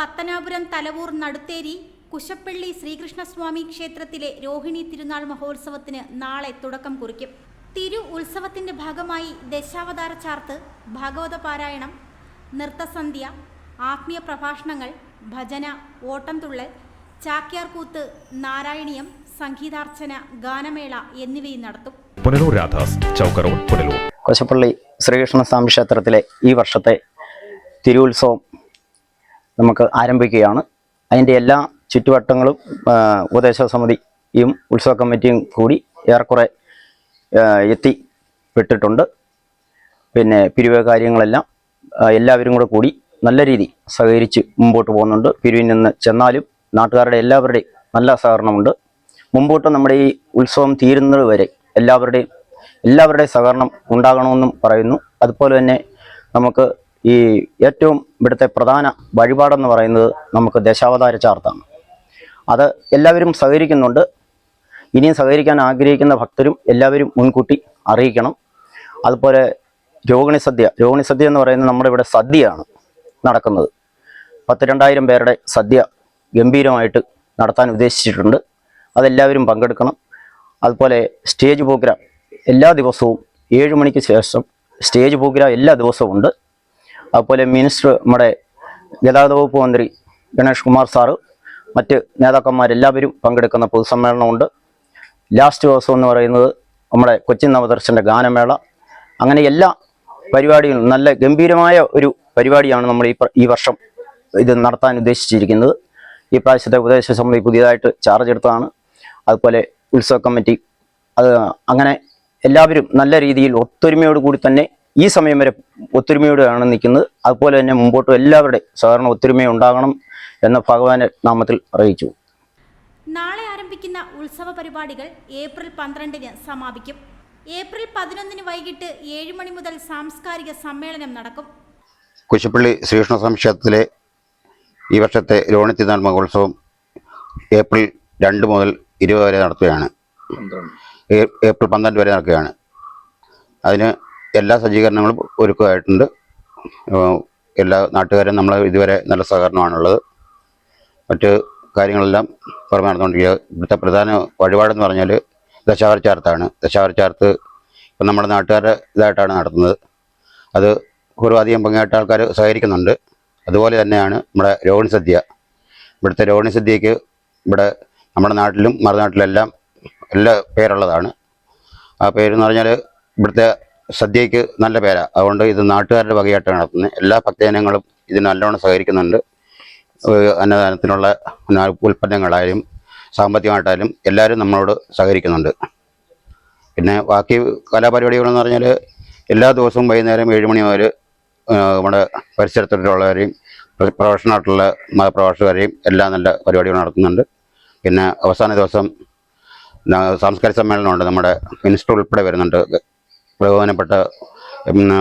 പത്തനാപുരം തലവൂർ നടുത്തേരി കുശപ്പള്ളി ശ്രീകൃഷ്ണസ്വാമി ക്ഷേത്രത്തിലെ രോഹിണി തിരുനാൾ മഹോത്സവത്തിന് നാളെ തുടക്കം കുറിക്കും. തിരു ഉത്സവത്തിന്റെ ഭാഗമായി ദശാവതാര ചാർത്ത് ഭാഗവത പാരായണം നൃത്തസന്ധ്യ ആത്മീയ പ്രഭാഷണങ്ങൾ ഭജന ഓട്ടംതുള്ളൽ ചാക്യാർകൂത്ത് നാരായണീയം സംഗീതാർച്ചന ഗാനമേള എന്നിവയും നടത്തും. പുനലൂർ രാധാസ് പുനലൂർ. കൊച്ചപ്പള്ളി ശ്രീകൃഷ്ണസ്വാമി ക്ഷേത്രത്തിലെ ഈ വർഷത്തെ തിരുവുത്സവം നമുക്ക് ആരംഭിക്കുകയാണ്. അതിന്റെ എല്ലാ ചുറ്റുവട്ടങ്ങളും ഉപദേശക സമിതിയും ഉത്സവ കമ്മിറ്റിയും കൂടി ഏറെക്കുറെ എത്തിപ്പെട്ടിട്ടുണ്ട് എത്തി പിന്നെ പിരിവ് കാര്യങ്ങളെല്ലാം എല്ലാവരും കൂടെ കൂടി നല്ല രീതി സഹകരിച്ച് മുമ്പോട്ട് പോകുന്നുണ്ട്. പിരിവിൽ നിന്ന് ചെന്നാലും നാട്ടുകാരുടെ എല്ലാവരുടെയും നല്ല സഹകരണമുണ്ട്. മുമ്പോട്ട് നമ്മുടെ ഈ ഉത്സവം തീരുന്നത് വരെ എല്ലാവരുടെയും എല്ലാവരുടെയും സഹകരണം ഉണ്ടാകണമെന്നും പറയുന്നു. അതുപോലെ തന്നെ നമുക്ക് ഈ ഏറ്റവും ഇവിടുത്തെ പ്രധാന വഴിപാടെന്ന് പറയുന്നത് നമുക്ക് ദശാവതാര ചാർത്താണ്. അത് എല്ലാവരും സഹകരിക്കുന്നുണ്ട്. ഇനിയും സഹകരിക്കാൻ ആഗ്രഹിക്കുന്ന ഭക്തരും എല്ലാവരും മുൻകൂട്ടി അറിയിക്കണം. അതുപോലെ രോഹിണി സദ്യ. രോഹിണി സദ്യ എന്ന് പറയുന്നത് നമ്മുടെ ഇവിടെ സദ്യയാണ് നടക്കുന്നത്. പത്ത് രണ്ടായിരം പേരുടെ സദ്യ ഗംഭീരമായിട്ട് നടത്താൻ ഉദ്ദേശിച്ചിട്ടുണ്ട്. അതെല്ലാവരും പങ്കെടുക്കണം. അതുപോലെ സ്റ്റേജ് പ്രോഗ്രാം എല്ലാ ദിവസവും ഏഴ് മണിക്ക് ശേഷം സ്റ്റേജ് പ്രോഗ്രാം എല്ലാ ദിവസവും ഉണ്ട്. അതുപോലെ മിനിസ്റ്റർ നമ്മുടെ ഗതാഗത വകുപ്പ് മന്ത്രി ഗണേഷ് കുമാർ സാറ് മറ്റ് നേതാക്കന്മാരെല്ലാവരും പങ്കെടുക്കുന്ന പൊതുസമ്മേളനമുണ്ട്. ലാസ്റ്റ് ദിവസം എന്ന് പറയുന്നത് നമ്മുടെ കൊച്ചിൻ നവദർശന്റെ ഗാനമേള. അങ്ങനെ എല്ലാ പരിപാടികളും നല്ല ഗംഭീരമായ ഒരു പരിപാടിയാണ് നമ്മൾ ഈ ഈ വർഷം ഇത് നടത്താൻ ഉദ്ദേശിച്ചിരിക്കുന്നത്. ഈ പ്രാവശ്യത്തെ ഉപദേശ സമിതി പുതിയതായിട്ട് ചാർജ് എടുത്തതാണ്. അതുപോലെ ഉത്സവ കമ്മിറ്റി അത് അങ്ങനെ എല്ലാവരും നല്ല രീതിയിൽ ഒത്തൊരുമയോട് കൂടി തന്നെ ഈ സമയം വരെ ഒത്തൊരുമയോടെയാണ് നിൽക്കുന്നത്. അതുപോലെ തന്നെ മുമ്പോട്ടും എല്ലാവരുടെ സാധാരണ ഒത്തൊരുമ ഉണ്ടാകണം എന്ന ഭഗവാന്റെ നാമത്തിൽ അറിയിച്ചു. നാളെ ആരംഭിക്കുന്ന ഉത്സവ പരിപാടികൾ ഏപ്രിൽ പന്ത്രണ്ടിന് സമാപിക്കും. ഏപ്രിൽ പതിനൊന്നിന് വൈകിട്ട് ഏഴ് മണി മുതൽ സാംസ്കാരിക സമ്മേളനം നടക്കും. കുശപ്പള്ളി ശ്രീകൃഷ്ണ സംശയത്തിലെ ഈ വർഷത്തെ രോഹിണി തിരുനാൾ മഹോത്സവം ഏപ്രിൽ രണ്ട് മുതൽ ഇരുപത് വരെ നടത്തുകയാണ് ഏപ്രിൽ പന്ത്രണ്ട് വരെ നടക്കുകയാണ്. അതിന് എല്ലാ സജ്ജീകരണങ്ങളും ഒരുക്കുമായിട്ടുണ്ട് എല്ലാ നാട്ടുകാരും നമ്മൾ ഇതുവരെ നല്ല സഹകരണമാണുള്ളത്. മറ്റ് കാര്യങ്ങളെല്ലാം പുറമെ നടന്നുകൊണ്ടിരിക്കുക. ഇവിടുത്തെ പ്രധാന വഴിപാടെന്ന് പറഞ്ഞാൽ ദശാവര ചാർത്താണ്. ദശാവര ചാർത്ത് ഇപ്പം നമ്മുടെ നാട്ടുകാരുടെ ഇതായിട്ടാണ് നടത്തുന്നത്. അത് ഒരു അധികം ഭംഗിയായിട്ട് ആൾക്കാർ സഹകരിക്കുന്നുണ്ട്. അതുപോലെ തന്നെയാണ് നമ്മുടെ രോഹിണി സദ്യ. ഇവിടുത്തെ രോഹിണി സദ്യക്ക് ഇവിടെ നമ്മുടെ നാട്ടിലും മറുനാട്ടിലെല്ലാം എല്ലാ പേരുള്ളതാണ്. ആ പേരെന്ന് പറഞ്ഞാൽ ഇവിടുത്തെ സദ്യക്ക് നല്ല പേരാണ് അതുകൊണ്ട് ഇത് നാട്ടുകാരുടെ വകയായിട്ട് നടത്തുന്നത് എല്ലാ ഭക്തജനങ്ങളും ഇതിന് നല്ലോണം സഹകരിക്കുന്നുണ്ട്. അന്നദാനത്തിനുള്ള പിന്നെ ഉൽപ്പന്നങ്ങളായാലും സാമ്പത്തികമായിട്ടായാലും എല്ലാവരും നമ്മളോട് സഹകരിക്കുന്നുണ്ട്. പിന്നെ ബാക്കി കലാപരിപാടികളെന്ന് പറഞ്ഞാൽ എല്ലാ ദിവസവും വൈകുന്നേരം ഏഴ് മണി മുതൽ നമ്മുടെ പരിസരത്തുള്ളവരെയും പ്ര- പ്രൊഫഷണലായിട്ടുള്ള മതപ്രഭാഷകരെയും എല്ലാം നല്ല പരിപാടികൾ നടത്തുന്നുണ്ട്. പിന്നെ അവസാന ദിവസം സാംസ്കാരിക സമ്മേളനമുണ്ട്. നമ്മുടെ മിനിസ്റ്റർ ഉൾപ്പെടെ വരുന്നുണ്ട്. ബഹുമാനപ്പെട്ട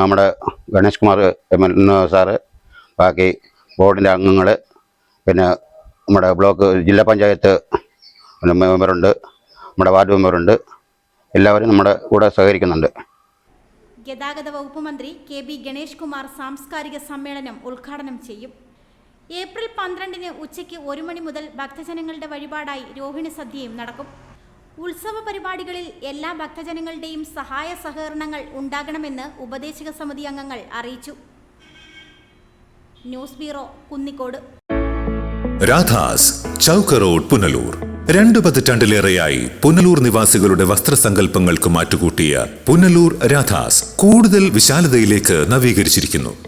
നമ്മുടെ Ganesh Kumar M L sir ബാക്കി ബോർഡിന്റെ അംഗങ്ങൾ പിന്നെ നമ്മുടെ ബ്ലോക്ക് ജില്ലാ പഞ്ചായത്ത് മെമ്പറുണ്ട് നമ്മുടെ വാർഡ് മെമ്പറുണ്ട് എല്ലാവരും നമ്മുടെ കൂടെ സഹകരിക്കുന്നുണ്ട്. ഗതാഗത വകുപ്പ് മന്ത്രി കെ ബി ഗണേഷ് കുമാർ സാംസ്കാരിക സമ്മേളനം ഉദ്ഘാടനം ചെയ്യും. ഏപ്രിൽ പന്ത്രണ്ടിന് ഉച്ചയ്ക്ക് ഒരു മണി മുതൽ ഭക്തജനങ്ങളുടെ വഴിപാടായി രോഹിണി സദ്യയും നടക്കും. ഉത്സവ പരിപാടികളിൽ എല്ലാ ഭക്തജനങ്ങളുടെയും സഹായ സഹകരണങ്ങൾ ഉണ്ടാകണമെന്ന് ഉപദേശക സമിതി അംഗങ്ങൾ അറിയിച്ചു. News bureau Kunnikode. Radhas Chowk road Punalur. രണ്ടു പതിറ്റാണ്ടിലേറെയായി പുനലൂർ നിവാസികളുടെ വസ്ത്രസങ്കല്പങ്ങൾക്ക് മാറ്റുകൂട്ടിയ പുനലൂർ രാധാസ് കൂടുതൽ വിശാലതയിലേക്ക് നവീകരിച്ചിരിക്കുന്നു.